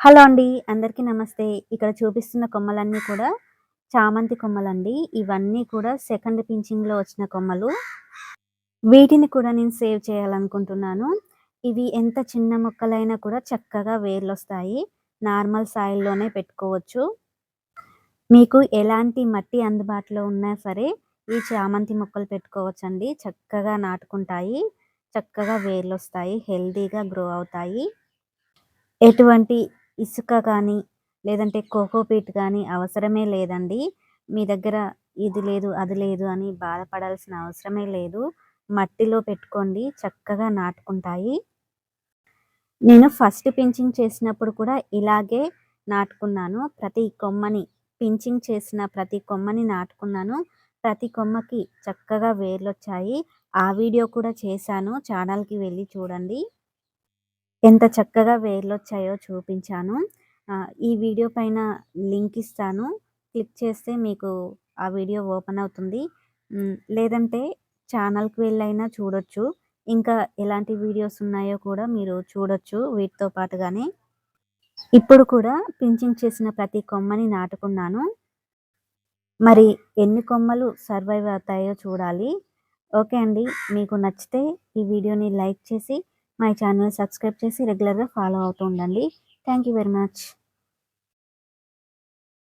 Hello అండి అందరికీ నమస్తే. ఇక్కడ చూపిస్తున్న కొమ్మలన్నీ కూడా చామంతి కొమ్మలండి. ఇవన్నీ కూడా సెకండ్ పించింగ్లో వచ్చిన కొమ్మలు. వీటిని కూడా నేను సేవ్ చేయాలనుకుంటున్నాను. ఇవి ఎంత చిన్న మొక్కలైనా కూడా చక్కగా వేర్లు వస్తాయి నార్మల్ సాయిల్లోనే పెట్టుకోవచ్చు. మీకు ఎలాంటి మట్టి అందుబాటులో ఉన్నా సరే ఈ చామంతి మొక్కలు పెట్టుకోవచ్చండి. చక్కగా నాటుకుంటాయి. చక్కగా వేర్లు వస్తాయి హెల్తీగా గ్రో అవుతాయి. ఎటువంటి ఇసుక కానీ లేదంటే కోకోపీట్ కానీ అవసరమే లేదండి. మీ దగ్గర ఇది లేదు అది లేదు అని బాధపడాల్సిన అవసరమే లేదు. మట్టిలో పెట్టుకోండి చక్కగా నాటుకుంటాయి. నేను ఫస్ట్ పించింగ్ చేసినప్పుడు కూడా ఇలాగే నాటుకున్నాను. ప్రతి కొమ్మని పించింగ్ చేసిన ప్రతి కొమ్మని నాటుకున్నాను. ప్రతి కొమ్మకి చక్కగా వేర్లు వచ్చాయి ఆ వీడియో కూడా చేశాను. ఛానల్కి వెళ్ళి చూడండి. ఎంత చక్కగా వేర్లు వచ్చాయో చూపించాను ఈ వీడియో పైన లింక్ ఇస్తాను. క్లిక్ చేస్తే మీకు ఆ వీడియో ఓపెన్ అవుతుంది. లేదంటే ఛానల్కి వెళ్ళైనా చూడొచ్చు. ఇంకా ఎలాంటి వీడియోస్ ఉన్నాయో కూడా మీరు చూడొచ్చు వీటితో పాటుగానే. ఇప్పుడు కూడా పించింగ్ చేసిన ప్రతి కొమ్మని నాటుకున్నాను. మరి ఎన్ని కొమ్మలు సర్వైవ్ అవుతాయో చూడాలి. ఓకే అండి. మీకు నచ్చితే ఈ వీడియోని లైక్ చేసి మై ఛానల్ సబ్స్క్రైబ్ చేసి రెగ్యులర్గా ఫాలో అవుతూ ఉండండి. Thank you very much.